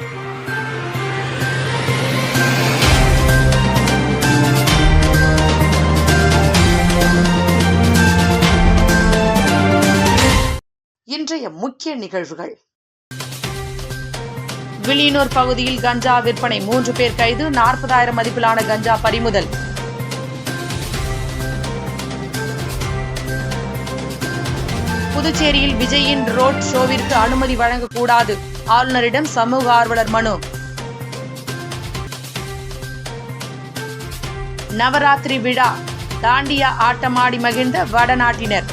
இன்றைய முக்கிய நிகழ்வுகள். வில்லியனூர் பகுதியில் கஞ்சா விற்பனை. மூன்று பேர் கைது நாற்பதாயிரம் மதிப்பிலான கஞ்சா பறிமுதல். புதுச்சேரியில் விஜயின் ரோட் ஷோவிற்கு அனுமதி வழங்கக்கூடாது. ஆளுநரிடம் சமூக ஆர்வலர் மனு. நவராத்திரி விழா தாண்டியா ஆட்டமாடி மகிழ்ந்த வடநாட்டினர்.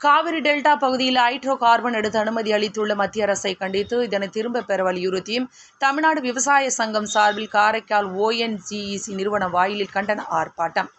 காவிரி டெல்டா பகுதியில் ஹைட்ரோ கார்பன் எடுத்து அனுமதி அளித்துள்ள மத்திய அரசை கண்டித்து இதனை திரும்பப் பெற வலியுறுத்தியும் தமிழ்நாடு விவசாய சங்கம் சார்பில் காரைக்கால் ஓஎன்ஜிஇசி நிறுவன வாயிலில் கண்டன ஆர்ப்பாட்டம்.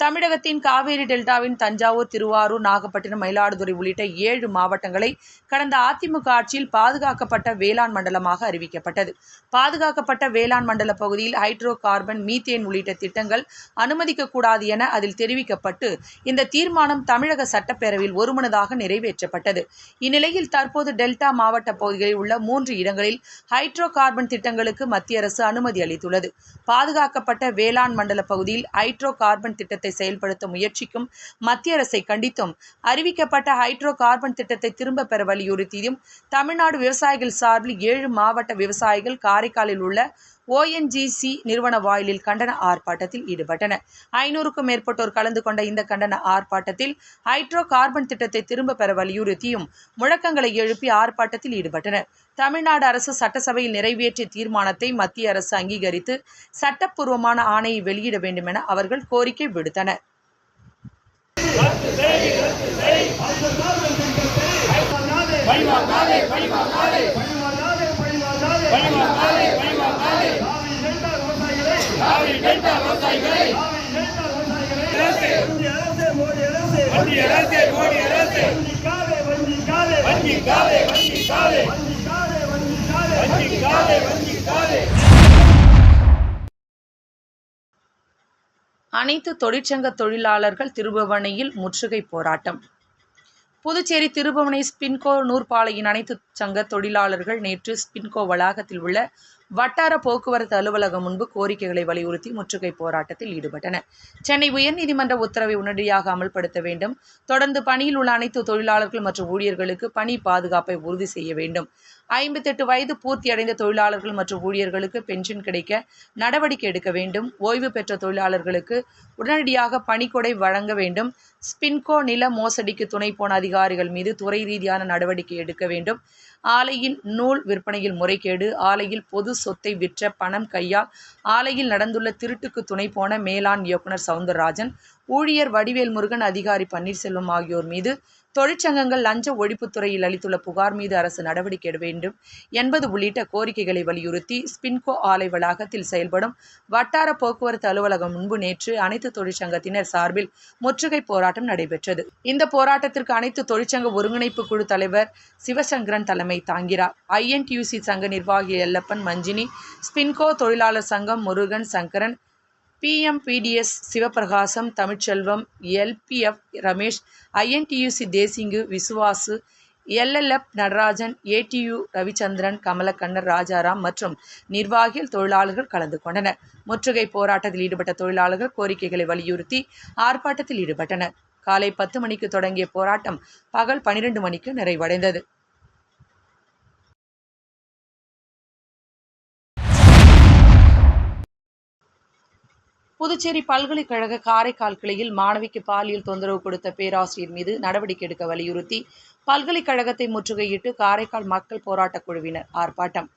தமிழகத்தின் காவேரி டெல்டாவின் தஞ்சாவூர் திருவாரூர் நாகப்பட்டினம் மயிலாடுதுறை உள்ளிட்ட ஏழு மாவட்டங்களை கடந்த அதிமுக ஆட்சியில் பாதுகாக்கப்பட்ட வேளாண் மண்டலமாக அறிவிக்கப்பட்டது. பாதுகாக்கப்பட்ட வேளாண் மண்டல பகுதியில் ஹைட்ரோ கார்பன் மீத்தேன் உள்ளிட்ட திட்டங்கள் அனுமதிக்கக்கூடாது என அதில் தெரிவிக்கப்பட்டு இந்த தீர்மானம் தமிழக சட்டப்பேரவையில் ஒருமனதாக நிறைவேற்றப்பட்டது. இந்நிலையில் தற்போது டெல்டா மாவட்ட பகுதிகளில் உள்ள மூன்று இடங்களில் ஹைட்ரோ கார்பன் திட்டங்களுக்கு மத்திய அரசு அனுமதி அளித்துள்ளது. பாதுகாக்கப்பட்ட வேளாண் மண்டல பகுதியில் ஹைட்ரோ கார்பன் திட்டத்தை செயல்படுத்த முயற்சிக்கும் மத்திய அரசை கண்டித்தும் அறிவிக்கப்பட்ட ஹைட்ரோ கார்பன் திட்டத்தை திரும்ப பெற வலியுறுத்தியும் தமிழ்நாடு விவசாயிகள் சார்பில் ஏழு மாவட்ட விவசாயிகள் காரைக்காலில் உள்ள ஓஎன்ஜிசி நிறுவன வாயிலில் கண்டன ஆர்ப்பாட்டத்தில் ஈடுபட்டனர் ஐநூறுக்கும் மேற்பட்டோர் கலந்து கொண்ட இந்த கண்டன ஆர்ப்பாட்டத்தில் ஹைட்ரோ கார்பன் திட்டத்தை திரும்ப பெற வலியுறுத்தியும் முழக்கங்களை எழுப்பி ஆர்ப்பாட்டத்தில் ஈடுபட்டனர் தமிழ்நாடு அரசு சட்டசபையில் நிறைவேற்றிய தீர்மானத்தை மத்திய அரசு அங்கீகரித்து சட்டப்பூர்வமான ஆணையை வெளியிட வேண்டும் என அவர்கள் கோரிக்கை விடுத்தனர் பழிவாங்காதே பழிவாங்காதே பழிவாங்காதே பழிவாங்காதே பழிவாங்காதே டெல்டா விவசாயிகளை அரசே மோடி அரசே. அனைத்து தொழிற்சங்க தொழிலாளர்கள் திருபுவனையில் முற்றுகை போராட்டம். புதுச்சேரி திருபுவனை ஸ்பின்கோ நூற்பாலையின் அனைத்து சங்க தொழிலாளர்கள் நேற்று ஸ்பின்கோ வளாகத்தில் உள்ள வட்டார போக்குவரத்து அலுவலகம் முன்பு கோரிக்கைகளை வலியுறுத்தி முற்றுகை போராட்டத்தில் ஈடுபட்டனர் சென்னை உயர்நீதிமன்ற உத்தரவை உடனடியாக அமல்படுத்த வேண்டும். தொடர்ந்து பணியில் உள்ள அனைத்து தொழிலாளர்கள் மற்றும் ஊழியர்களுக்கு பணி பாதுகாப்பை உறுதி செய்ய வேண்டும். ஐம்பத்தெட்டு வயது பூர்த்தி அடைந்த தொழிலாளர்கள் மற்றும் ஊழியர்களுக்கு பென்ஷன் கிடைக்க நடவடிக்கை எடுக்க வேண்டும். ஓய்வு பெற்ற தொழிலாளர்களுக்கு உடனடியாக பணிக்கொடை வழங்க வேண்டும். ஸ்பின்கோ நில மோசடிக்கு துணை போன அதிகாரிகள் மீது துறை ரீதியான நடவடிக்கை எடுக்க வேண்டும். ஆலையின் நூல் விற்பனையில் முறைகேடு ஆலையில் பொது சொத்தை விற்ற பணம் கையால் ஆலையில் நடந்துள்ள திருட்டுக்கு துணை போன மேலாண் இயக்குனர் சவுந்தரராஜன் ஊழியர் வடிவேல் முருகன் அதிகாரி பன்னீர்செல்வம் ஆகியோர் மீது தொழிற்சங்கங்கள் லஞ்ச ஒழிப்புத்துறையில் அளித்துள்ள புகார் மீது அரசு நடவடிக்கை எடுக்க வேண்டும் என்பது உள்ளிட்ட கோரிக்கைகளை வலியுறுத்தி ஸ்பின்கோ ஆலை வளாகத்தில் செயல்படும் வட்டார போக்குவரத்து அலுவலகம் முன்பு நேற்று அனைத்து தொழிற்சங்கத்தினர் சார்பில் முற்றுகை போராட்டம் நடைபெற்றது. இந்த போராட்டத்திற்கு அனைத்து தொழிற்சங்க ஒருங்கிணைப்பு குழு தலைவர் சிவசங்கரன் தலைமை தாங்கிறார் ஐஎன்டியூசி சங்க நிர்வாகி எல்லப்பன் மஞ்சினி ஸ்பின்கோ தொழிலாளர் சங்கம் Murugan Sankaran PMPDS Sivaprakasam Tamilselvam LPF Ramesh INTUC Desingu Visuvasu LLF Natarajan ATU Ravichandran Kamalakannar Rajaram மற்றும் நிர்வாகிகள் தொழிலாளர்கள் கலந்து கொண்டனர். முற்றுகை போராட்டத்தில் ஈடுபட்ட தொழிலாளர்கள் கோரிக்கைகளை வலியுறுத்தி ஆர்ப்பாட்டத்தில் ஈடுபட்டனர். காலை பத்து மணிக்கு தொடங்கிய போராட்டம் பகல் பனிரெண்டு மணிக்கு நிறைவடைந்தது. புதுச்சேரி பல்கலைக்கழக காரைக்கால் கிளையில் மாணவிக்கு பாலியல் தொந்தரவு கொடுத்த பேராசிரியர் மீது நடவடிக்கை எடுக்க வலியுறுத்தி பல்கலைக்கழகத்தை முற்றுகையிட்டு காரைக்கால் மக்கள் போராட்டக் குழுவினர் ஆர்ப்பாட்டம்.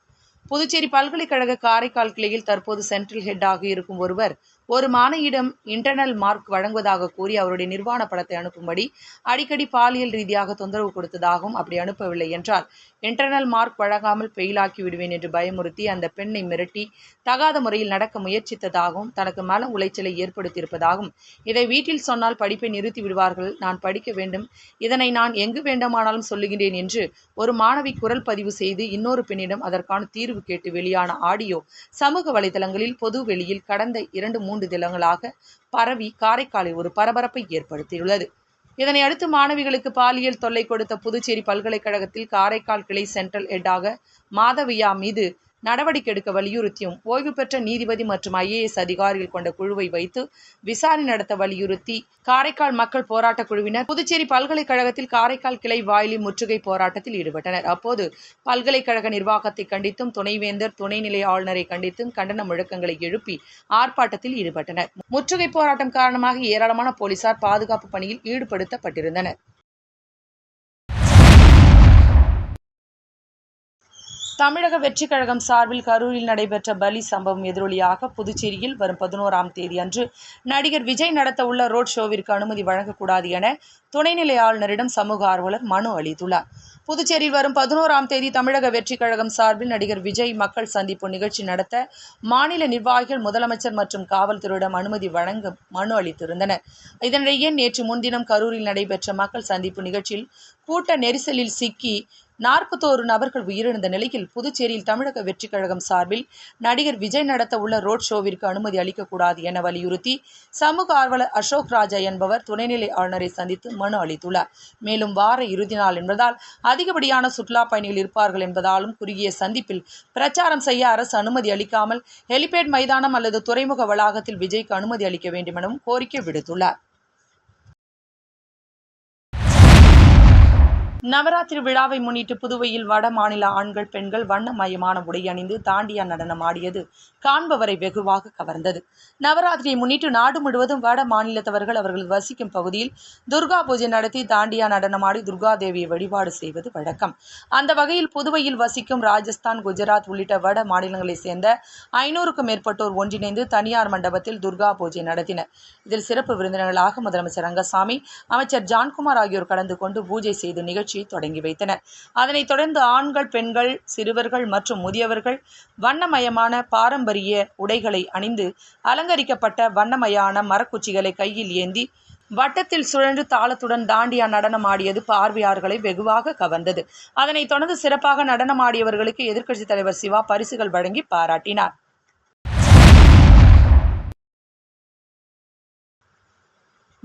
புதுச்சேரி பல்கலைக்கழக காரைக்கால் கிளையில் தற்போது சென்ட்ரல் ஹெட்டாக இருக்கும் ஒருவர் ஒரு மாணவியிடம் இன்டர்னல் மார்க் வழங்குவதாக கூறி அவருடைய நிர்வாண படத்தை அனுப்பும்படி அடிக்கடி பாலியல் ரீதியாக தொந்தரவு கொடுத்ததாகவும் அப்படி அனுப்பவில்லை என்றால் இன்டர்னல் மார்க் வழங்காமல் பெயிலாக்கி விடுவேன் என்று பயமுறுத்தி அந்த பெண்ணை மிரட்டி தகாத முறையில் நடக்க முயற்சித்ததாகவும் தனக்கு மன உளைச்சலை ஏற்படுத்தியிருப்பதாகவும் இதை வீட்டில் சொன்னால் படிப்பை நிறுத்தி விடுவார்கள் நான் படிக்க வேண்டும் இதனை நான் எங்கு வேண்டுமானாலும் சொல்லுகிறேன் என்று ஒரு மாணவி குரல் பதிவு செய்து இன்னொரு பெண்ணிடம் அதற்கான தீர்வு கேட்டு வெளியான ஆடியோ சமூக வலைதளங்களில் பொது வெளியில் கடந்த இரண்டு மூன்று தினங்களாக பரவி காரைக்காலில் ஒரு பரபரப்பை ஏற்படுத்தியுள்ளது. இதனை அடுத்து மாணவிகளுக்கு பாலியல் தொல்லை கொடுத்த புதுச்சேரி பல்கலைக்கழகத்தில் காரைக்கால் கிளை சென்ட்ரல் ஹெட்டாக மாதவியா மீது நடவடிக்கை எடுக்க வலியுறுத்தியும் ஓய்வு பெற்ற நீதிபதி மற்றும் ஐஏஎஸ் அதிகாரிகள் கொண்ட குழுவை வைத்து விசாரணை நடத்த வலியுறுத்தி காரைக்கால் மக்கள் போராட்டக் குழுவினர் புதுச்சேரி பல்கலைக்கழகத்தில் காரைக்கால் கிளை வாயிலில் முற்றுகை போராட்டத்தில் ஈடுபட்டனர். அப்போது பல்கலைக்கழக நிர்வாகத்தை கண்டித்தும் துணைவேந்தர் துணைநிலை ஆளுநரை கண்டித்தும் கண்டன முழக்கங்களை எழுப்பி ஆர்ப்பாட்டத்தில் ஈடுபட்டனர். முற்றுகை போராட்டம் காரணமாக ஏராளமான போலீசார் பாதுகாப்பு பணியில் ஈடுபடுத்தப்பட்டிருந்தனர். தமிழக வெற்றிக் கழகம் சார்பில் கரூரில் நடைபெற்ற பலி சம்பவம் எதிரொலியாக புதுச்சேரியில் வரும் பதினோராம் தேதி அன்று நடிகர் விஜய் நடத்த உள்ள ரோட் ஷோவிற்கு அனுமதி வழங்கக்கூடாது என துணைநிலை ஆளுநரிடம் சமூக ஆர்வலர் மனு அளித்துள்ளார். புதுச்சேரியில் வரும் பதினோராம் தேதி தமிழக வெற்றிக் கழகம் சார்பில் நடிகர் விஜய் மக்கள் சந்திப்பு நிகழ்ச்சி நடத்த மாநில நிர்வாகிகள் முதலமைச்சர் மற்றும் காவல்துறையிடம் அனுமதி வழங்க மனு அளித்திருந்தனர். இதனிடையே நேற்று முன்தினம் கரூரில் நடைபெற்ற மக்கள் சந்திப்பு நிகழ்ச்சியில் கூட்ட நெரிசலில் சிக்கி நாற்பத்தோரு நபர்கள் உயிரிழந்த நிலையில் புதுச்சேரியில் தமிழக வெற்றிக் கழகம் சார்பில் நடிகர் விஜய் நடத்த உள்ள ரோட் ஷோவிற்கு அனுமதி அளிக்கக்கூடாது என வலியுறுத்தி சமூக ஆர்வலர் அசோக் ராஜா என்பவர் துணைநிலை ஆளுநரை சந்தித்து மனு அளித்துள்ளார். மேலும் வார இறுதி நாள் என்பதால் அதிகப்படியான சுற்றுலா பயணிகள் இருப்பார்கள் என்பதாலும் குறுகிய சந்திப்பில் பிரச்சாரம் செய்ய அரசு அனுமதி அளிக்காமல் ஹெலிபேட் மைதானம் அல்லது துறைமுக வளாகத்தில் விஜய்க்கு அனுமதி அளிக்க வேண்டுமெனவும் கோரிக்கை விடுத்துள்ளார். நவராத்திரி விழாவை முன்னிட்டு புதுவையில் வட மாநில ஆண்கள் பெண்கள் வண்ணமயமான உடை அணிந்து தாண்டியா நடனம் ஆடியது காண்பவரை வெகுவாக கவர்ந்தது. நவராத்திரியை முன்னிட்டு நாடு முழுவதும் வட மாநிலத்தவர்கள் அவர்கள் வசிக்கும் பகுதியில் துர்கா பூஜை நடத்தி தாண்டியா நடனமாடி துர்கா தேவியை வழிபாடு செய்வது வழக்கம். அந்த வகையில் புதுவையில் வசிக்கும் ராஜஸ்தான் குஜராத் உள்ளிட்ட வட மாநிலங்களைச் சேர்ந்த ஐநூறுக்கும் மேற்பட்டோர் ஒன்றிணைந்து தனியார் மண்டபத்தில் துர்கா பூஜை நடத்தினர். இதில் சிறப்பு விருந்தினர்களாக முதலமைச்சர் ரங்கசாமி அமைச்சர் ஜான்குமார் ஆகியோர் கலந்து கொண்டு பூஜை செய்து நிகழ்ச்சி நிகழ்ச்சியை தொடங்கி வைத்தனர். அதனைத் தொடர்ந்து ஆண்கள் பெண்கள் சிறுவர்கள் மற்றும் முதியவர்கள் வண்ணமயமான பாரம்பரிய உடைகளை அணிந்து அலங்கரிக்கப்பட்ட வண்ணமயான மரக்குச்சிகளை கையில் ஏந்தி வட்டத்தில் சுழன்று தாளத்துடன் தாண்டியா நடனம் ஆடியது பார்வையாளர்களை வெகுவாக கவர்ந்தது. அதனைத் தொடர்ந்து சிறப்பாக நடனமாடியவர்களுக்கு எதிர்க்கட்சித் தலைவர் சிவா பரிசுகள் வழங்கி பாராட்டினார்.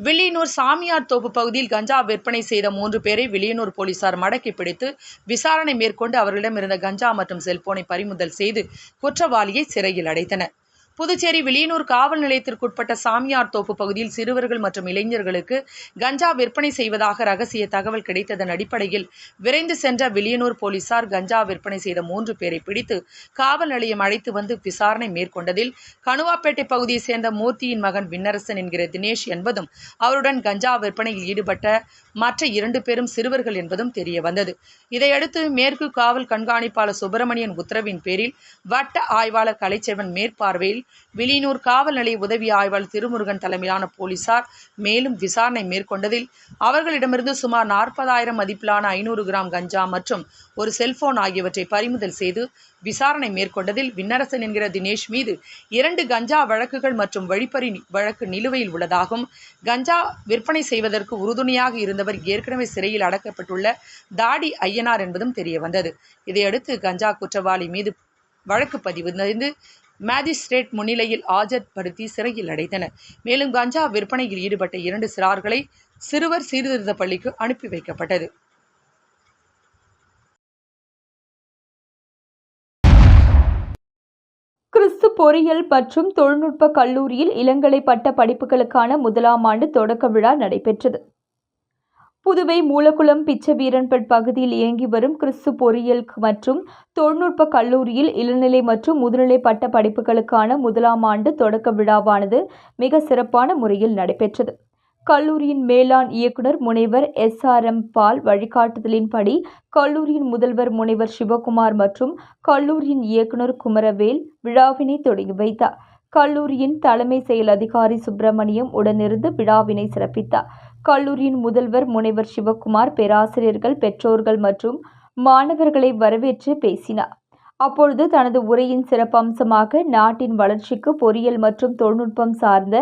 வில்லியனூர் சாமியார் தோப்பு பகுதியில் கஞ்சா விற்பனை செய்த மூன்று பேரை வில்லியனூர் போலீசார் மடக்கி பிடித்து விசாரணை மேற்கொண்டு அவர்களிடம் இருந்த கஞ்சா மற்றும் செல்போனை பறிமுதல் செய்து குற்றவாளியை சிறையில் அடைத்தனர். புதுச்சேரி விளியனூர் காவல் நிலையத்திற்குட்பட்ட சாமியார் தோப்பு பகுதியில் சிறுவர்கள் மற்றும் இளைஞர்களுக்கு கஞ்சா விற்பனை செய்வதாக ரகசிய தகவல் கிடைத்ததன் அடிப்படையில் விரைந்து சென்ற வில்லியனூர் போலீசார் கஞ்சா விற்பனை செய்த மூன்று பேரை பிடித்து காவல் நிலையம் அழைத்து வந்து விசாரணை மேற்கொண்டதில் கணுவாப்பேட்டை பகுதியைச் சேர்ந்த மூர்த்தியின் மகன் விண்ணரசன் என்கிற தினேஷ் என்பதும் அவருடன் கஞ்சா விற்பனையில் ஈடுபட்ட மற்ற இரண்டு பேரும் சிறுவர்கள் என்பதும் தெரிய வந்தது இதையடுத்து மேற்கு காவல் கண்காணிப்பாளர் சுப்பிரமணியன் உத்தரவின் பேரில் வட்ட ஆய்வாளர் கலைச்செல்வன் மேற்பார்வையில் வில்லியனூர் காவல் நிலைய உதவி ஆய்வாளர் திருமுருகன் தலைமையிலான போலீசார் மேலும் விசாரணை மேற்கொண்டதில் அவர்களிடமிருந்து சுமார் நாற்பதாயிரம் மதிப்பிலான ஐநூறு கிராம் கஞ்சா மற்றும் ஒரு செல்போன் ஆகியவற்றை பறிமுதல் செய்து விசாரணை மேற்கொண்டதில் விண்ணரசன் என்கிற தினேஷ் மீது இரண்டு கஞ்சா வழக்குகள் மற்றும் வழிப்பறி வழக்கு நிலுவையில் உள்ளதாகும் கஞ்சா விற்பனை செய்வதற்கு உறுதுணையாக இருந்தவர் ஏற்கனவே சிறையில் அடக்கப்பட்டுள்ள தாடி ஐயனார் என்பதும் தெரியவந்தது. இதையடுத்து கஞ்சா குற்றவாளி மீது வழக்கு பதிவு மேஜிஸ்ட்ரேட் முன்னிலையில் ஆஜர்படுத்தி சிறையில் அடைத்தனர். மேலும் கஞ்சா விற்பனையில் ஈடுபட்ட இரண்டு சிறார்களை சிறுவர் சீர்திருத்த பள்ளிக்கு அனுப்பி வைக்கப்பட்டது. கிறிஸ்து பொறியியல் மற்றும் தொழில்நுட்ப கல்லூரியில் இளங்கலை பட்ட படிப்புகளுக்கான முதலாம் ஆண்டு தொடக்க விழா நடைபெற்றது. புதுவை மூலக்குளம் பிச்சவீரன்பட் பகுதியில் இயங்கி வரும் கிறிஸ்து பொறியியல் மற்றும் தொழில்நுட்ப கல்லூரியில் இளநிலை மற்றும் முதுநிலை பட்ட படிப்புகளுக்கான முதலாம் ஆண்டு தொடக்க விழாவானது மிக சிறப்பான முறையில் நடைபெற்றது. கல்லூரியின் மேலாண் இயக்குனர் முனைவர் எஸ். ஆர். எம். பால் வழிகாட்டுதலின்படி கல்லூரியின் முதல்வர் முனைவர் சிவகுமார் மற்றும் கல்லூரியின் இயக்குனர் குமரவேல் விழாவினை தொடங்கி வைத்தார். கல்லூரியின் தலைமை செயல் அதிகாரி சுப்பிரமணியம் உடனிருந்து விழாவினை சிறப்பித்தார். கல்லூரியின் முதல்வர் முனைவர் சிவக்குமார் பேராசிரியர்கள் பெற்றோர்கள் மற்றும் மாணவர்களை வரவேற்று பேசினார். அப்பொழுது தனது உரையின் சிறப்பம்சமாக நாட்டின் வளர்ச்சிக்கு பொறியியல் மற்றும் தொழில்நுட்பம் சார்ந்த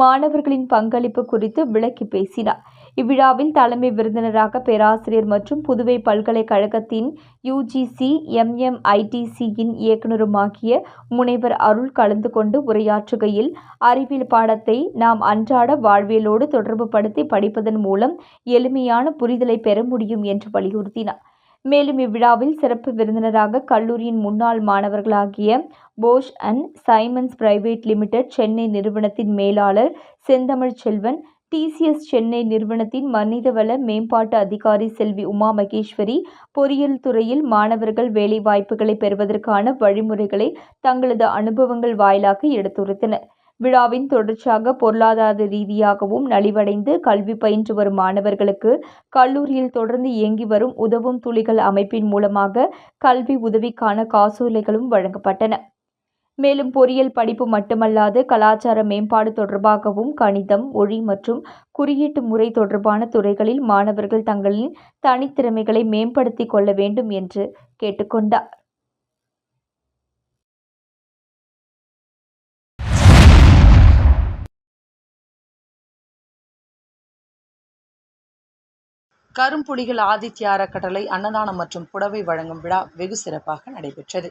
மாணவர்களின் பங்களிப்பு குறித்து விளக்கி பேசினார். இவ்விழாவில் தலைமை விருந்தினராக பேராசிரியர் மற்றும் புதுவை பல்கலைக்கழகத்தின் யுஜிசி எம்எம்ஐடிசியின் இயக்குநருமாகிய முனைவர் அருள் கலந்து கொண்டு உரையாற்றுகையில் அறிவியல் பாடத்தை நாம் அன்றாட வாழ்வியலோடு தொடர்புபடுத்தி படிப்பதன் மூலம் எளிமையான புரிதலை பெற முடியும் என்று வலியுறுத்தினார். மேலும் இவ்விழாவில் சிறப்பு விருந்தினராக கல்லூரியின் முன்னாள் மாணவர்களாகிய Bosch and Simons private limited Chennai நிறுவனத்தின் மேலாளர் செந்தமிழ் செல்வன் டிசிஎஸ் சென்னை நிறுவனத்தின் மனிதவள மேம்பாட்டு அதிகாரி செல்வி உமா மகேஸ்வரி பொறியியல் துறையில் மாணவர்கள் வேலைவாய்ப்புகளை பெறுவதற்கான வழிமுறைகளை தங்களது அனுபவங்கள் வாயிலாக எடுத்துரைத்தனர். விழாவின் தொடர்ச்சியாக பொருளாதார ரீதியாகவும் நலிவடைந்து கல்வி பயின்று வரும் மாணவர்களுக்கு கல்லூரியில் தொடர்ந்து இயங்கி வரும் உதவும் துளிகள் அமைப்பின் மூலமாக கல்வி உதவிக்கான காசோலைகளும் வழங்கப்பட்டன. மேலும் பொறியியல் படிப்பு மட்டுமல்லாது கலாச்சார மேம்பாடு தொடர்பாகவும் கணிதம் ஒழி மற்றும் குறியீட்டு முறை தொடர்பான துறைகளில் மாணவர்கள் தங்களின் தனித்திறமைகளை மேம்படுத்திக் கொள்ள வேண்டும் என்று கேட்டுக்கொண்டார். கரும்புலிகள் ஆதித்ய அறக்கட்டளை அன்னதானம் மற்றும் புடவை வழங்கும் விழா வெகு சிறப்பாக நடைபெற்றது.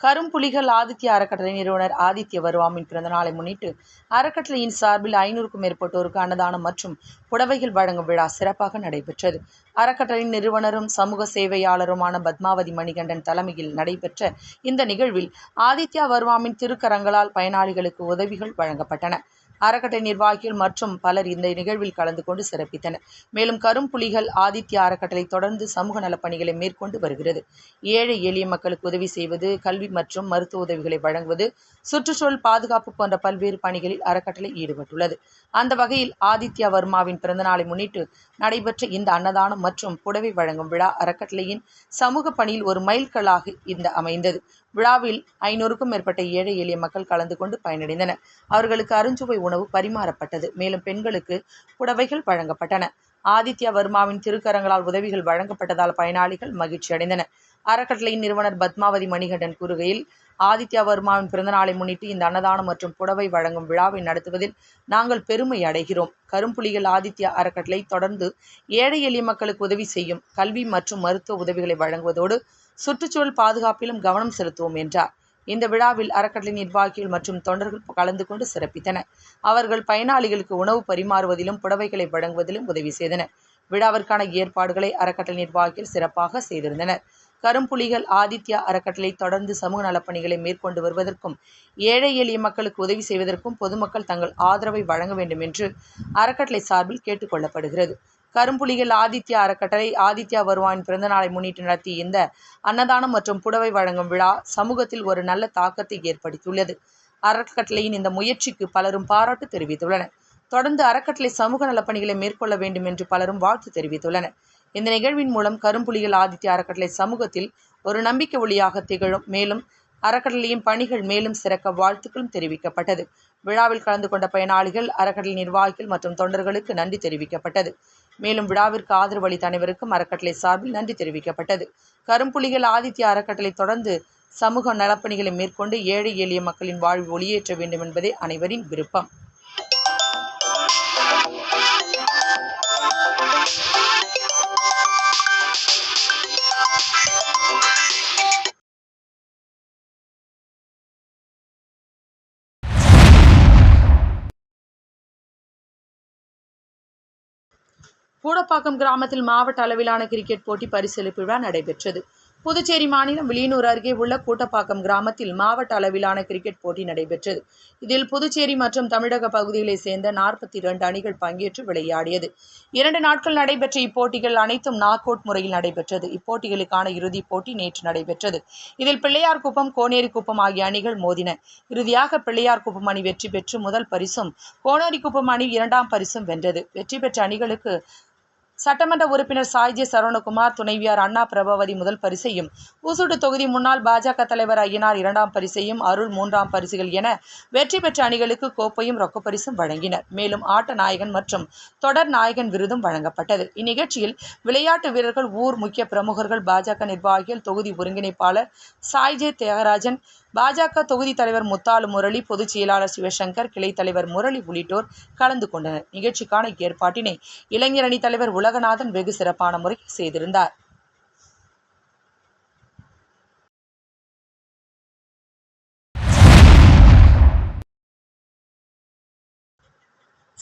கரும்புலிகள் ஆதித்ய அறக்கட்டளை நிறுவனர் ஆதித்ய வருவாமின் பிறந்தநாளை முன்னிட்டு அறக்கட்டளையின் சார்பில் ஐநூறுக்கும் மேற்பட்டோருக்கு அன்னதானம் மற்றும் புடவைகள் வழங்கும் விழா சிறப்பாக நடைபெற்றது. அறக்கட்டளையின் நிறுவனரும் சமூக சேவையாளருமான பத்மாவதி மணிகண்டன் தலைமையில் நடைபெற்ற இந்த நிகழ்வில் ஆதித்யா வருவாமின் திருக்கரங்களால் பயனாளிகளுக்கு உதவிகள் வழங்கப்பட்டன. அறக்கட்டளை நிர்வாகிகள் மற்றும் பலர் இந்த நிகழ்வில் கலந்து கொண்டு சிறப்பித்தனர். மேலும் கரும்புலிகள் ஆதித்யா அறக்கட்டளை தொடர்ந்து சமூக நலப்பணிகளை மேற்கொண்டு வருகிறது. ஏழை எளிய மக்களுக்கு உதவி செய்வது கல்வி மற்றும் மருத்துவ உதவிகளை வழங்குவது சுற்றுச்சூழல் பாதுகாப்பு போன்ற பல்வேறு பணிகளில் அறக்கட்டளை ஈடுபட்டுள்ளது. அந்த வகையில் ஆதித்யா வர்மாவின் பிறந்தநாளை முன்னிட்டு நடைபெற்ற இந்த அன்னதானம் மற்றும் புடவை வழங்கும் விழா அறக்கட்டளையின் சமூக பணியில் ஒரு மைல்கல்லாக இந்த அமைந்தது. விழாவில் ஐநூறுக்கும் மேற்பட்ட ஏழை எளிய மக்கள் கலந்து கொண்டு பயனடைந்தனர். அவர்களுக்கு அருஞ்சுவை உணவு பரிமாறப்பட்டது. மேலும் பெண்களுக்கு புடவைகள் வழங்கப்பட்டன. ஆதித்யா வர்மாவின் திருக்கரங்களால் உதவிகள் வழங்கப்பட்டதால் பயனாளிகள் மகிழ்ச்சி அடைந்தனர். அறக்கட்டளையின் நிறுவனர் பத்மாவதி மணிகண்டன் கூறுகையில் ஆதித்யா வர்மாவின் பிறந்தநாளை முன்னிட்டு இந்த அன்னதானம் மற்றும் புடவை வழங்கும் விழாவை நடத்துவதில் நாங்கள் பெருமை அடைகிறோம். கரும்புலிகள் ஆதித்யா அறக்கட்டளை தொடர்ந்து ஏழை எளிய மக்களுக்கு உதவி செய்யும் கல்வி மற்றும் மருத்துவ உதவிகளை வழங்குவதோடு சுற்றுச்சூழல் பாதுகாப்பிலும் கவனம் செலுத்துவோம் என்றார். இந்த விழாவில் அறக்கட்டளை நிர்வாகிகள் மற்றும் தொண்டர்கள் கலந்து கொண்டு சிறப்பித்தனர். அவர்கள் பயனாளிகளுக்கு உணவு பரிமாறுவதிலும் புடவைகளை வழங்குவதிலும் உதவி செய்தனர். விழாவிற்கான ஏற்பாடுகளை அறக்கட்டளை நிர்வாகிகள் சிறப்பாக செய்திருந்தனர். கரும்புலிகள் ஆதித்யா அறக்கட்டளை தொடர்ந்து சமூக நலப்பணிகளை மேற்கொண்டு வருவதற்கும் ஏழை எளிய மக்களுக்கு உதவி செய்வதற்கும் பொதுமக்கள் தங்கள் ஆதரவை வழங்க வேண்டும் என்று அறக்கட்டளை சார்பில் கேட்டுக்கொள்ளப்படுகிறது கரும்புலிகள் ஆதித்யா அறக்கட்டளை ஆதித்யா வருவாயின் பிறந்தநாளை முன்னிட்டு நடத்திய இந்த அன்னதானம் மற்றும் புடவை வழங்கும் விழா சமூகத்தில் ஒரு நல்ல தாக்கத்தை ஏற்படுத்தியுள்ளது. அறக்கட்டளையின் இந்த முயற்சிக்கு பலரும் பாராட்டு தெரிவித்துள்ளனர். தொடர்ந்து அறக்கட்டளை சமூக நலப்பணிகளை மேற்கொள்ள வேண்டும் என்று பலரும் வாழ்த்து தெரிவித்துள்ளனர். இந்த நிகழ்வின் மூலம் கரும்புலிகள் ஆதித்ய அறக்கட்டளை சமூகத்தில் ஒரு நம்பிக்கை ஒளியாக திகழும். மேலும் அறக்கட்டளையின் பணிகள் மேலும் சிறக்க வாழ்த்துக்களும் தெரிவிக்கப்பட்டது. விழாவில் கலந்து கொண்ட பயனாளிகள் அறக்கட்டளை நிர்வாகிகள் மற்றும் தொண்டர்களுக்கு நன்றி தெரிவிக்கப்பட்டது. மேலும் விழாவிற்கு ஆதரவு அளித்த அனைவருக்கும் அறக்கட்டளை சார்பில் நன்றி தெரிவிக்கப்பட்டது. கரும்புலிகள் ஆதித்ய அறக்கட்டளை தொடர்ந்து சமூக நலப்பணிகளை மேற்கொண்டு ஏழை எளிய மக்களின் வாழ்வு ஒளியேற்ற வேண்டும் என்பதே அனைவரின் விருப்பம். கூடப்பாக்கம் கிராமத்தில் மாவட்ட அளவிலான கிரிக்கெட் போட்டி பரிசளிப்பு விழா நடைபெற்றது. புதுச்சேரி மாநிலம் விளியனூர் அருகே உள்ள கூட்டப்பாக்கம் கிராமத்தில் மாவட்ட அளவிலான கிரிக்கெட் போட்டி நடைபெற்றது. இதில் புதுச்சேரி மற்றும் தமிழக பகுதிகளைச் சேர்ந்த நாற்பத்தி இரண்டு அணிகள் பங்கேற்று விளையாடியது. இரண்டு நாட்கள் நடைபெற்ற இப்போட்டிகள் அனைத்தும் நாக் அவுட் முறையில் நடைபெற்றது. இப்போட்டிகளுக்கான இறுதிப் போட்டி நேற்று நடைபெற்றது. இதில் பிள்ளையார்குப்பம் கோனேரிக்குப்பம் ஆகிய அணிகள் மோதின. இறுதியாக பிள்ளையார்குப்பம் அணி வெற்றி பெற்று முதல் பரிசும் கோனேரிக்குப்பம் அணி இரண்டாம் பரிசும் வென்றது. வெற்றி பெற்ற அணிகளுக்கு சட்டமன்ற உறுப்பினர் சாய்ஜி சரவணகுமார் துணைவியார் அண்ணா பிரபாவதி முதல் பரிசையும் ஊசுடு தொகுதி முன்னாள் பாஜக தலைவர் ஐயனார் இரண்டாம் பரிசையும் அருள் மூன்றாம் பரிசுகள் என வெற்றி பெற்ற அணிகளுக்கு கோப்பையும் ரொக்கப்பரிசும் வழங்கினர். மேலும் ஆட்ட நாயகன் மற்றும் தொடர் நாயகன் விருதும் வழங்கப்பட்டது. இந்நிகழ்ச்சியில் விளையாட்டு வீரர்கள் ஊர் முக்கிய பிரமுகர்கள் பாஜக நிர்வாகிகள் தொகுதி ஒருங்கிணைப்பாளர் சாய்ஜே தியாகராஜன் பாஜக தொகுதி தலைவர் முத்தாலு முரளி பொதுச் செயலாளர் சிவசங்கர் கிளை தலைவர் முரளி உள்ளிட்டோர் கலந்து கொண்டனர். நிகழ்ச்சிக்கான ஏற்பாட்டினை இளைஞர் அணி தலைவர் உலகநாதன் வெகு சிறப்பான முறையில் செய்திருந்தார்.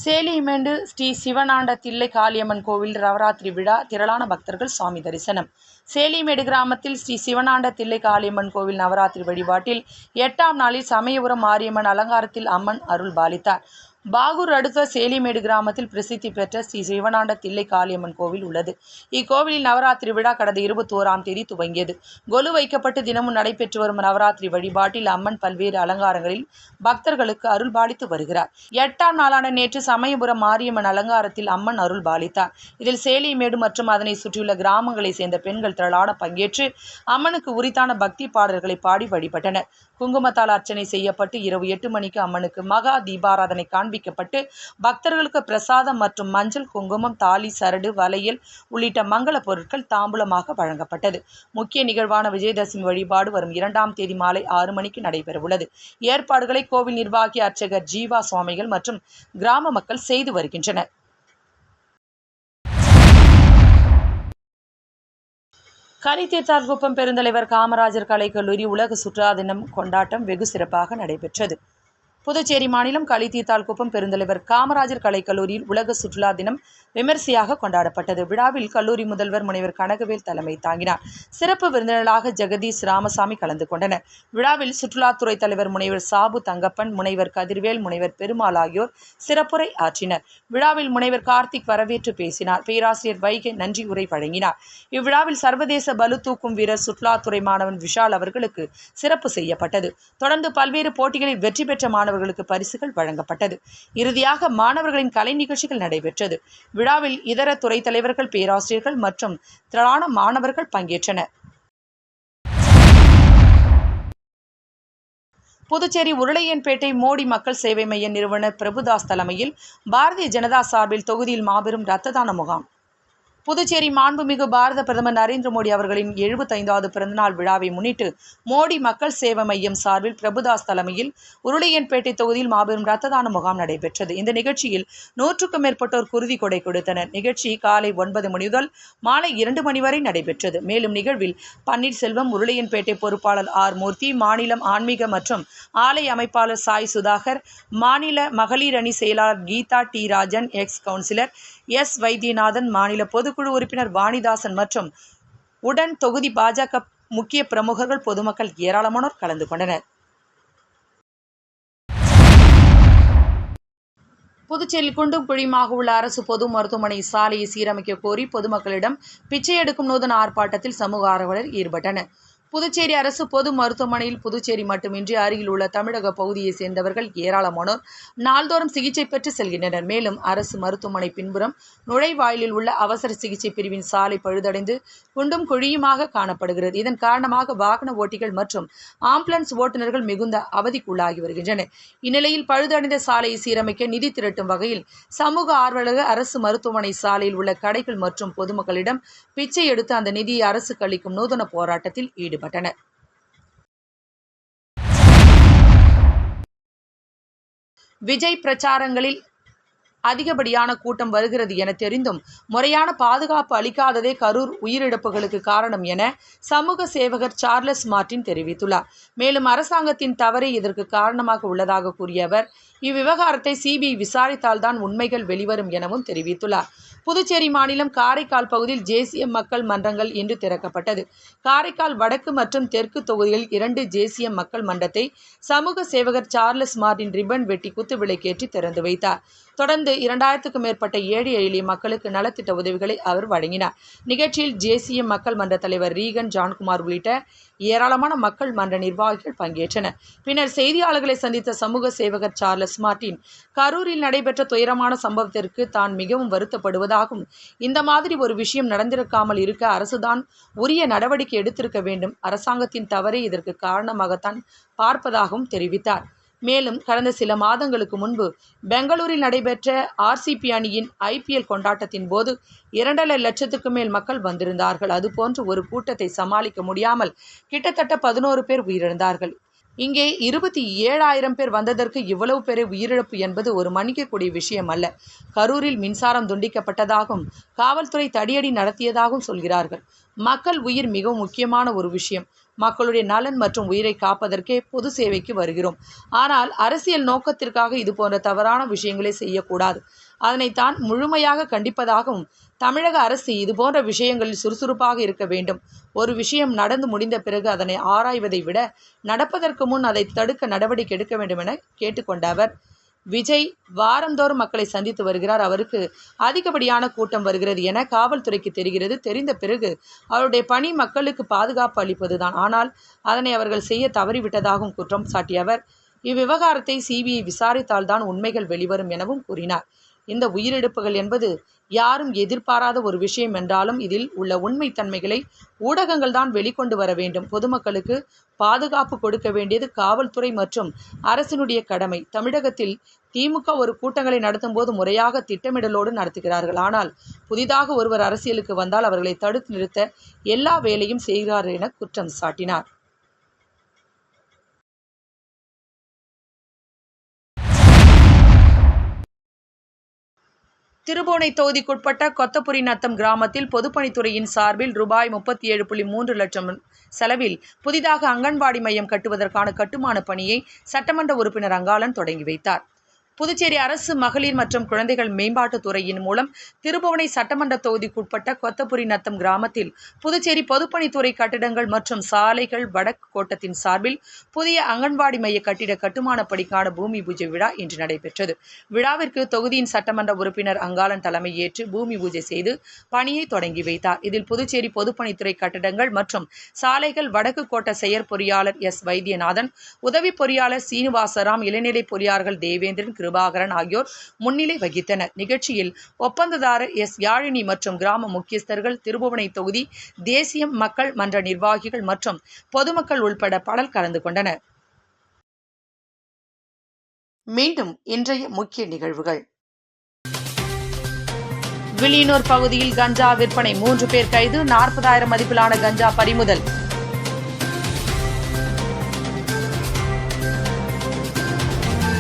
சேலிமேண்டு ஸ்ரீ சிவனாண்ட தில்லை காளியம்மன் கோவில் நவராத்திரி விழா திரளான பக்தர்கள் சுவாமி தரிசனம். சேலிமேடு கிராமத்தில் ஸ்ரீ சிவனாண்ட தில்லை காளியம்மன் கோவில் நவராத்திரி வழிபாட்டில் எட்டாம் நாளில் சமயபுரம் மாரியம்மன் அலங்காரத்தில் அம்மன் அருள் பாலித்தார். பாகூர் அடுத்த சேலிமேடு கிராமத்தில் பிரசித்தி பெற்ற ஸ்ரீ சிவனாண்ட தில்லை காளியம்மன் கோவில் உள்ளது. இக்கோவிலில் நவராத்திரி விழா கடந்த இருபத்தி ஓராம் தேதி துவங்கியது. கொலு வைக்கப்பட்டு தினமும் நடைபெற்று வரும் நவராத்திரி வழிபாட்டில் அம்மன் பல்வேறு அலங்காரங்களில் பக்தர்களுக்கு அருள் பாலித்து வருகிறார். எட்டாம் நாளான நேற்று சமயபுரம் மாரியம்மன் அலங்காரத்தில் அம்மன் அருள் பாலித்தார். இதில் சேலிமேடு மற்றும் அதனை சுற்றியுள்ள கிராமங்களைச் சேர்ந்த பெண்கள் திரளான பங்கேற்று அம்மனுக்கு உரித்தான பக்தி பாடல்களை பாடி வழிபட்டனர். குங்குமத்தால் அர்ச்சனை செய்யப்பட்டு இரவு எட்டு மணிக்கு அம்மனுக்கு மகா தீபாராதனை காண்பிக்கப்பட்டு பக்தர்களுக்கு பிரசாதம் மற்றும் மஞ்சள் குங்குமம் தாலி சரடு வளையல் உள்ளிட்ட மங்கள பொருட்கள் தாம்பூலமாக வழங்கப்பட்டது. முக்கிய நிகழ்வான விஜயதசமி வழிபாடு வரும் இரண்டாம் தேதி மாலை ஆறு மணிக்கு நடைபெறவுள்ளது. ஏற்பாடுகளை கோவில் நிர்வாகி அர்ச்சகர் ஜீவா சுவாமிகள் மற்றும் கிராம மக்கள் செய்து வருகின்றனர். கலித்தீர்த்தார்குப்பம் பெருந்தலைவர் காமராஜர் கலைக்கல்லூரி உலக சுற்றுலா தினம் கொண்டாட்டம் வெகு சிறப்பாக நடைபெற்றது. புதுச்சேரி மாநிலம் களித்தீர்த்தால்குப்பம் பெருந்தலைவர் காமராஜர் கலைக்கல்லூரியில் உலக சுற்றுலா தினம் விமரிசையாக கொண்டாடப்பட்டது. விழாவில் கல்லூரி முதல்வர் முனைவர் கனகவேல் தலைமை தாங்கினார். சிறப்பு விருந்தினர்களாக ஜெகதீஷ் ராமசாமி கலந்து கொண்டனர். விழாவில் சுற்றுலாத்துறை தலைவர் முனைவர் சாபு தங்கப்பன் முனைவர் கதிர்வேல் முனைவர் பெருமாள் ஆகியோர் சிறப்புரை ஆற்றினர். விழாவில் முனைவர் கார்த்திக் வரவேற்று பேசினார். பேராசிரியர் வைகை நன்றி உரை வழங்கினார். இவ்விழாவில் சர்வதேச பலு தூக்கும் வீரர் சுற்றுலாத்துறை மாணவன் விஷால் அவர்களுக்கு சிறப்பு செய்யப்பட்டது. தொடர்ந்து பல்வேறு போட்டிகளில் வெற்றி பெற்ற மாணவர்களுக்கு பரிசுகள் வழங்கப்பட்டது. இறுதியாக மாணவர்களின் கலை நிகழ்ச்சிகள் நடைபெற்றது. விழாவில் இதர துறை தலைவர்கள் பேராசிரியர்கள் மற்றும் திரளான மாணவர்கள் பங்கேற்றனர். புதுச்சேரி உருளையன்பேட்டை மோடி மக்கள் சேவை மைய நிறுவனர் பிரபுதாஸ் தலைமையில் பாரதிய ஜனதா சார்பில் தொகுதியில் மாபெரும் ரத்ததான முகாம். புதுச்சேரி மாண்புமிகு பாரத பிரதமர் நரேந்திர மோடி அவர்களின் எழுபத்தைந்தாவது பிறந்தநாள் விழாவை முன்னிட்டு மோடி மக்கள் சேவை மையம் சார்பில் பிரபுதாஸ் தலைமையில் உருளையன்பேட்டை தொகுதியில் மாபெரும் ரத்ததான முகாம் நடைபெற்றது. இந்த நிகழ்ச்சியில் நூற்றுக்கும் மேற்பட்டோர் குருதி கொடை கொடுத்தனர். நிகழ்ச்சி காலை ஒன்பது மணி முதல் மாலை இரண்டு மணி வரை நடைபெற்றது. மேலும் நிகழ்வில் பன்னீர்செல்வம் உருளையன்பேட்டை பொறுப்பாளர் ஆர் மூர்த்தி மாநிலம் ஆன்மீக மற்றும் ஆலை அமைப்பாளர் சாய் சுதாகர் மாநில மகளிர் அணி செயலாளர் Geetha T Rajan ex councillor S Vaidyanathan மாநில பொதுக்குழு உறுப்பினர் வாணிதாசன் மற்றும் உடன் தொகுதி பாஜக முக்கிய பிரமுகர்கள் பொதுமக்கள் ஏராளமானோர் கலந்து கொண்டனர். புதுச்சேரியில் குண்டும் குழியுமாக உள்ள அரசு பொது மருத்துவமனை சாலையை சீரமைக்க கோரி பொதுமக்களிடம் பிச்சை எடுக்கும் நூதன ஆர்ப்பாட்டத்தில் சமூக ஆர்வலர் ஈடுபட்டனர். புதுச்சேரி அரசு பொது மருத்துவமனையில் புதுச்சேரி மட்டுமின்றி அருகில் உள்ள தமிழக பகுதியைச் சேர்ந்தவர்கள் ஏராளமானோர் நாள்தோறும் சிகிச்சை பெற்று செல்கின்றனர். மேலும் அரசு மருத்துவமனை பின்புறம் நுழைவாயிலில் உள்ள அவசர சிகிச்சை பிரிவின் சாலை பழுதடைந்து குண்டும் குழியுமாக காணப்படுகிறது. இதன் காரணமாக வாகன ஓட்டிகள் மற்றும் ஆம்புலன்ஸ் ஓட்டுநர்கள் மிகுந்த அவதிக்குள்ளாகி வருகின்றனர். இந்நிலையில் பழுதடைந்த சாலையை சீரமைக்க நிதி திரட்டும் வகையில் சமூக ஆர்வலர்கள் அரசு மருத்துவமனை சாலையில் உள்ள கடைகள் மற்றும் பொதுமக்களிடம் பிச்சை எடுத்து அந்த நிதியை அரசுக்கு அளிக்கும் நூதன போராட்டத்தில் ஈடுபட்டனர். விஜய் பிரச்சாரங்களில் அதிகப்படியான கூட்டம் வருகிறது என தெரிந்தும் முறையான பாதுகாப்பு அளிக்காததே கரூர் உயிரிழப்புகளுக்கு காரணம் என சமூக சேவகர் சார்லஸ் மார்டின் தெரிவித்துள்ளார். மேலும் அரசாங்கத்தின் தவறே இதற்கு காரணமாக உள்ளதாக கூறிய அவர் இவ்விவகாரத்தை சிபிஐ விசாரித்தால்தான் உண்மைகள் வெளிவரும் எனவும் தெரிவித்துள்ளார். புதுச்சேரி மாநிலம் காரைக்கால் பகுதியில் தேசிய மக்கள் மன்றங்கள் இன்று திறக்கப்பட்டது. காரைக்கால் வடக்கு மற்றும் தெற்கு தொகுதிகளில் இரண்டு தேசிய மக்கள் மன்றத்தை சமூக சேவகர் சார்லஸ் மார்டின் ரிப்பன் வெட்டி குத்துவிளக்கேற்றி திறந்து வைத்தார். தொடர்ந்து இரண்டாயிரத்துக்கும் மேற்பட்ட ஏழை எளிய மக்களுக்கு நலத்திட்ட உதவிகளை அவர் வழங்கினார். நிகழ்ச்சியில் தேசிய மக்கள் மன்ற தலைவர் ரீகன் ஜான்குமார் உள்ளிட்ட ஏராளமான மக்கள் மன்ற நிர்வாகிகள் பங்கேற்றனர். பின்னர் செய்தியாளர்களை சந்தித்த சமூக சேவகர் சார்லஸ் மார்டின் கரூரில் நடைபெற்ற துயரமான சம்பவத்திற்கு தான் மிகவும் வருத்தப்படுவதாகவும் இந்த மாதிரி ஒரு விஷயம் நடந்திருக்காமல் இருக்க அரசுதான் உரிய நடவடிக்கை எடுத்திருக்க வேண்டும். அரசாங்கத்தின் தவறே இதற்கு காரணமாகத்தான் பார்ப்பதாகவும் தெரிவித்தார். மேலும் கடந்த சில மாதங்களுக்கு முன்பு பெங்களூரில் நடைபெற்ற ஆர்சிபி அணியின் ஐபிஎல் கொண்டாட்டத்தின் போது இரண்டரை லட்சத்துக்கு மேல் மக்கள் வந்திருந்தார்கள். அதுபோன்று ஒரு கூட்டத்தை சமாளிக்க முடியாமல் கிட்டத்தட்ட பதினோரு பேர் உயிரிழந்தார்கள். இங்கே இருபத்தி ஏழாயிரம் பேர் வந்ததற்கு இவ்வளவு பெரிய உயிரிழப்பு என்பது ஒரு மன்னிக்கக்கூடிய விஷயம் அல்ல. கரூரில் மின்சாரம் துண்டிக்கப்பட்டதாகவும் காவல்துறை தடியடி நடத்தியதாகவும் சொல்கிறார்கள். மக்கள் உயிர் மிகவும் முக்கியமான ஒரு விஷயம். மக்களுடைய நலன் மற்றும் உயிரை காப்பதற்கே பொது சேவைக்கு வருகிறோம். ஆனால் அரசியல் நோக்கத்திற்காக இது போன்ற தவறான விஷயங்களை செய்யக்கூடாது. அதனைத்தான் முழுமையாக கண்டிப்பதாகவும் தமிழக அரசு இதுபோன்ற விஷயங்களில் சுறுசுறுப்பாக இருக்க வேண்டும். ஒரு விஷயம் நடந்து முடிந்த பிறகு அதனை ஆராய்வதை விட நடப்பதற்கு முன் அதை தடுக்க நடவடிக்கை எடுக்க வேண்டும் என கேட்டுக்கொண்ட அவர் விஜய் வாரந்தோறும் மக்களை சந்தித்து வருகிறார். அவருக்கு அதிகப்படியான கூட்டம் வருகிறது என காவல்துறைக்கு தெரிகிறது. தெரிந்த பிறகு அவருடைய பணி மக்களுக்கு பாதுகாப்பு அளிப்பதுதான். ஆனால் அதனை அவர்கள் செய்ய தவறிவிட்டதாகவும் குற்றம் சாட்டிய அவர் இவ்விவகாரத்தை சிபிஐ விசாரித்தால்தான் உண்மைகள் வெளிவரும் எனவும் கூறினார். இந்த உயிரிழப்புகள் என்பது யாரும் எதிர்பாராத ஒரு விஷயம் என்றாலும் இதில் உள்ள உண்மைத்தன்மைகளை ஊடகங்கள் தான் வெளிக்கொண்டு வர வேண்டும். பொதுமக்களுக்கு பாதுகாப்பு கொடுக்க வேண்டியது காவல்துறை மற்றும் அரசினுடைய கடமை. தமிழகத்தில் திமுக ஒரு கூட்டங்களை நடத்தும் போது முறையாக திட்டமிடலோடு நடத்துகிறார்கள். ஆனால் புதிதாக ஒருவர் அரசியலுக்கு வந்தால் அவர்களை தடுத்து நிறுத்த எல்லா வேலையும் செய்கிறார்கள் என குற்றம் சாட்டினார். திருபுவனை தொகுதிக்குட்பட்ட கொத்தபுரி நத்தம் கிராமத்தில் பொதுப்பணித்துறையின் சார்பில் ரூபாய் முப்பத்தி ஏழு புள்ளி மூன்று லட்சம் செலவில் புதிதாக அங்கன்வாடி மையம் கட்டுவதற்கான கட்டுமான பணியை சட்டமன்ற உறுப்பினர் அங்காளன் தொடங்கி வைத்தார். புதுச்சேரி அரசு மகளிர் மற்றும் குழந்தைகள் மேம்பாட்டுத் துறையின் மூலம் திருபுவனை சட்டமன்ற தொகுதிக்குட்பட்ட கொத்தபுரி நத்தம் கிராமத்தில் புதுச்சேரி பொதுப்பணித்துறை கட்டிடங்கள் மற்றும் சாலைகள் வடக்கு கோட்டத்தின் சார்பில் புதிய அங்கன்வாடி மைய கட்டிட கட்டுமான பணிக்கான பூமி பூஜை விழா இன்று நடைபெற்றது. விழாவிற்கு தொகுதியின் சட்டமன்ற உறுப்பினர் அங்காளன் தலைமையேற்று பூமி பூஜை செய்து பணியை தொடங்கி வைத்தார். இதில் புதுச்சேரி பொதுப்பணித்துறை கட்டிடங்கள் மற்றும் சாலைகள் வடக்கு கோட்ட செயற்பொறியாளர் எஸ் வைத்தியநாதன் உதவி பொறியாளர் சீனிவாசராம் இளநிலை பொறியாளர்கள் தேவேந்திரன் கிருபாகரன் ஆகியோர் முன்னிலை வகித்தனர். நிகழ்ச்சியில் ஒப்பந்ததாரர் எஸ். யாழினி மற்றும் கிராம முக்கியஸ்தர்கள் திருபுவனை தொகுதி தேசிய மக்கள் மன்ற நிர்வாகிகள் மற்றும் பொதுமக்கள் உள்பட பலர் கலந்து கொண்டனர். மீண்டும் இன்றைய முக்கிய நிகழ்வுகள். வில்லியனூர் பகுதியில் கஞ்சா விற்பனை மூன்று பேர் கைது நாற்பதாயிரம் மதிப்பிலான கஞ்சா பறிமுதல்.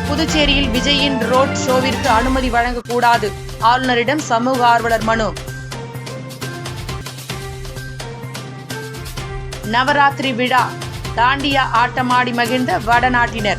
புதுச்சேரியில் விஜயின் ரோட் ஷோவிற்கு அனுமதி வழங்கக்கூடாது. ஆளுநரிடம் சமூக ஆர்வலர் மனு. நவராத்திரி விழா. தாண்டியா ஆட்டமாடி மகிழ்ந்த வடநாட்டினர்.